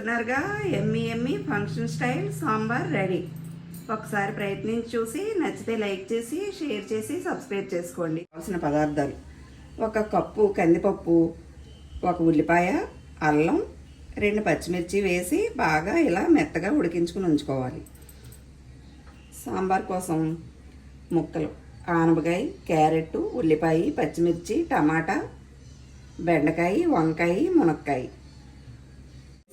చూస్తున్నారుగా. ఎమ్మి ఎమ్మి ఫంక్షన్ స్టైల్ సాంబార్ రెడీ. ఒకసారి ప్రయత్నించి చూసి నచ్చితే లైక్ చేసి షేర్ చేసి సబ్స్క్రైబ్ చేసుకోండి. కావాల్సిన పదార్థాలు. ఒక కప్పు కందిపప్పు ఒక ఉల్లిపాయ అల్లం రెండు పచ్చిమిర్చి వేసి బాగా ఇలా మెత్తగా ఉడికించుకుని ఉంచుకోవాలి. సాంబార్ కోసం ముక్కలు. ఆనపకాయ క్యారెట్ ఉల్లిపాయ పచ్చిమిర్చి టమాటా బెండకాయ వంకాయ మునక్కాయ.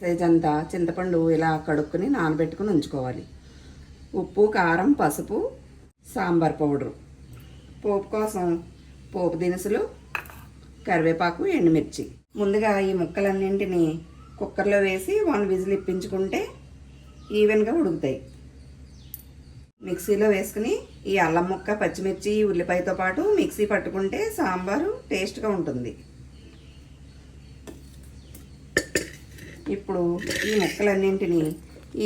సైజ్ అంతా చింతపండు ఇలా కడుక్కుని నానబెట్టుకుని ఉంచుకోవాలి. ఉప్పు కారం పసుపు సాంబార్ పౌడరు. పోపు కోసం పోపు దినుసులు కరివేపాకు ఎండుమిర్చి. ముందుగా ఈ ముక్కలన్నింటినీ కుక్కర్లో వేసి వన్ విజిల్ ఇప్పించుకుంటే ఈవెన్గా ఉడుకుతాయి. మిక్సీలో వేసుకుని ఈ అల్లం ముక్క పచ్చిమిర్చి ఉల్లిపాయతో పాటు మిక్సీ పట్టుకుంటే సాంబారు టేస్ట్గా ఉంటుంది. ఇప్పుడు ఈ ముక్కలన్నింటినీ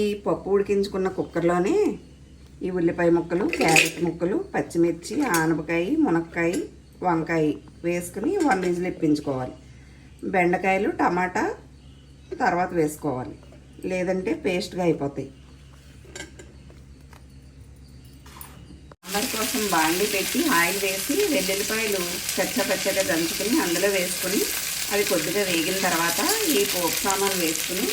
ఈ పప్పు ఉడికించుకున్న కుక్కర్లోనే ఈ ఉల్లిపాయ ముక్కలు క్యారెట్ ముక్కలు పచ్చిమిర్చి ఆనపకాయ మునక్కాయ వంకాయ వేసుకుని వన్ విజిల్ ఇప్పించుకోవాలి. బెండకాయలు టమాటా తర్వాత వేసుకోవాలి. లేదంటే పేస్ట్గా అయిపోతాయి. సాంబార్ కోసం బాండి పెట్టి ఆయిల్ వేసి వెల్లుల్లిపాయలు కచ్చపచ్చగా దంచుకుని అందులో వేసుకుని అవి కొద్దిగా వేగిన తర్వాత ఈ పోపు సామాన్ వేసుకుని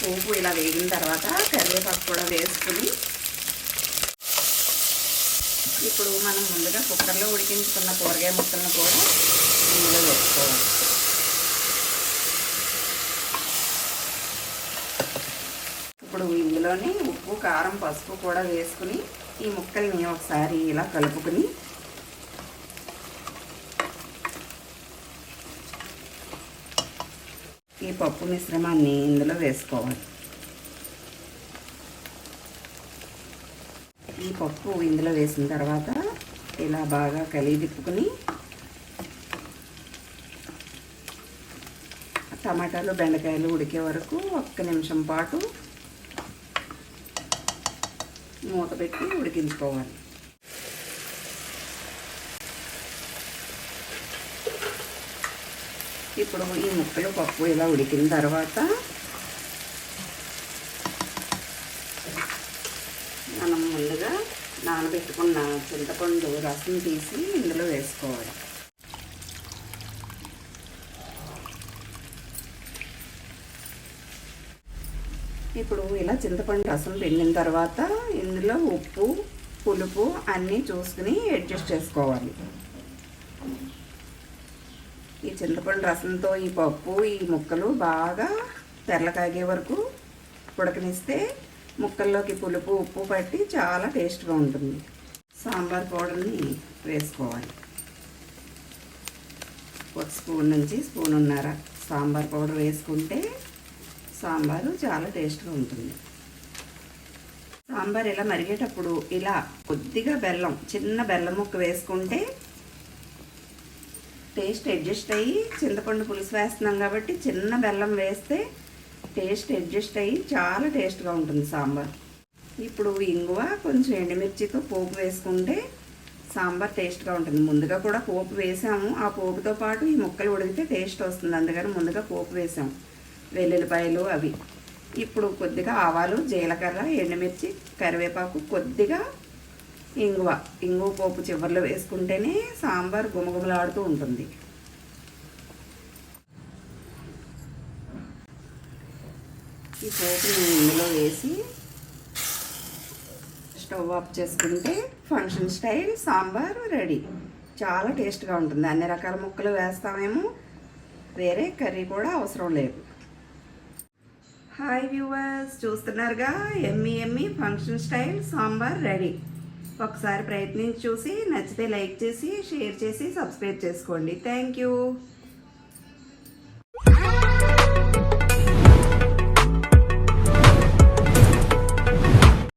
పోపు ఇలా వేగిన తర్వాత కరివేపాకు కూడా వేసుకుని ఇప్పుడు మనం ముందుగా కుక్కర్లో ఉడికించుకున్న కూరగాయ ముక్కలను కూడా ఇందులో వేసుకోవాలి. ఇప్పుడు ఇందులోనే ఉప్పు కారం పసుపు కూడా వేసుకుని ఈ ముక్కల్ని ఒకసారి ఇలా కలుపుకుని ఈ పప్పు మిశ్రమాన్ని ఇందులో వేసుకోవాలి. ఈ పప్పు ఇందులో వేసిన తర్వాత ఇలా బాగా కలిగి తిప్పుకుని టమాటాలు బెండకాయలు ఉడికే వరకు ఒక్క నిమిషం పాటు మూత పెట్టి ఉడికించుకోవాలి. ఇప్పుడు ఈ ముక్కలు పప్పు ఇలా ఉడికిన తర్వాత మనం ముందుగా నానబెట్టుకున్న చింతపండు రసం తీసి ఇందులో వేసుకోవాలి. ఇప్పుడు ఇలా చింతపండు రసం పిండిన తర్వాత ఇందులో ఉప్పు పులుపు అన్నీ చూసుకుని అడ్జస్ట్ చేసుకోవాలి. ఈ చింతపండు రసంతో ఈ పప్పు ఈ ముక్కలు బాగా తెల్లకాగే వరకు ఉడకనిస్తే ముక్కల్లోకి పులుపు ఉప్పు పట్టి చాలా టేస్ట్గా ఉంటుంది. సాంబార్ పౌడర్ని వేసుకోవాలి. ఒక స్పూన్ నుంచి స్పూన్ ఉన్నార సాంబార్ పౌడర్ వేసుకుంటే సాంబారు చాలా టేస్ట్గా ఉంటుంది. సాంబార్ ఇలా మరిగేటప్పుడు ఇలా కొద్దిగా బెల్లం చిన్న బెల్లం ముక్క వేసుకుంటే టేస్ట్ అడ్జస్ట్ అయ్యి చింతపండు పులుసు వేస్తున్నాం కాబట్టి చిన్న బెల్లం వేస్తే టేస్ట్ అడ్జస్ట్ అయ్యి చాలా టేస్ట్గా ఉంటుంది సాంబార్. ఇప్పుడు ఇంగువ కొంచెం ఎండుమిర్చితో పోపు వేసుకుంటే సాంబార్ టేస్ట్గా ఉంటుంది. ముందుగా కూడా పోపు వేసాము. ఆ పోపుతో పాటు ఈ ముక్కలు ఉడికితే టేస్ట్ వస్తుంది. అందుకని ముందుగా పోపు వేసాము వెల్లుల్లిపాయలు అవి. ఇప్పుడు కొద్దిగా ఆవాలు జీలకర్ర ఎండుమిర్చి కరివేపాకు కొద్దిగా ఇంగువ. ఇంగువ పోపు చివరిలో వేసుకుంటేనే సాంబార్ గుమగుమలాడుతూ ఉంటుంది. ఈ పోపుని ఇందులో వేసి స్టవ్ ఆఫ్ చేసుకుంటే ఫంక్షన్ స్టైల్ సాంబార్ రెడీ. చాలా టేస్ట్గా ఉంటుంది. అన్ని రకాల ముక్కలు వేస్తామేమో. వేరే కర్రీ కూడా అవసరం లేదు. హాయ్ వ్యూవర్స్ చూస్తున్నారుగా? ఎమ్మి ఎమ్మి ఫంక్షన్ స్టైల్ సాంబార్ రెడీ. ఒకసారి ప్రయత్నించి చూసి నచ్చితే లైక్ చేసి షేర్ చేసి సబ్స్క్రైబ్ చేసుకోండి. Thank you.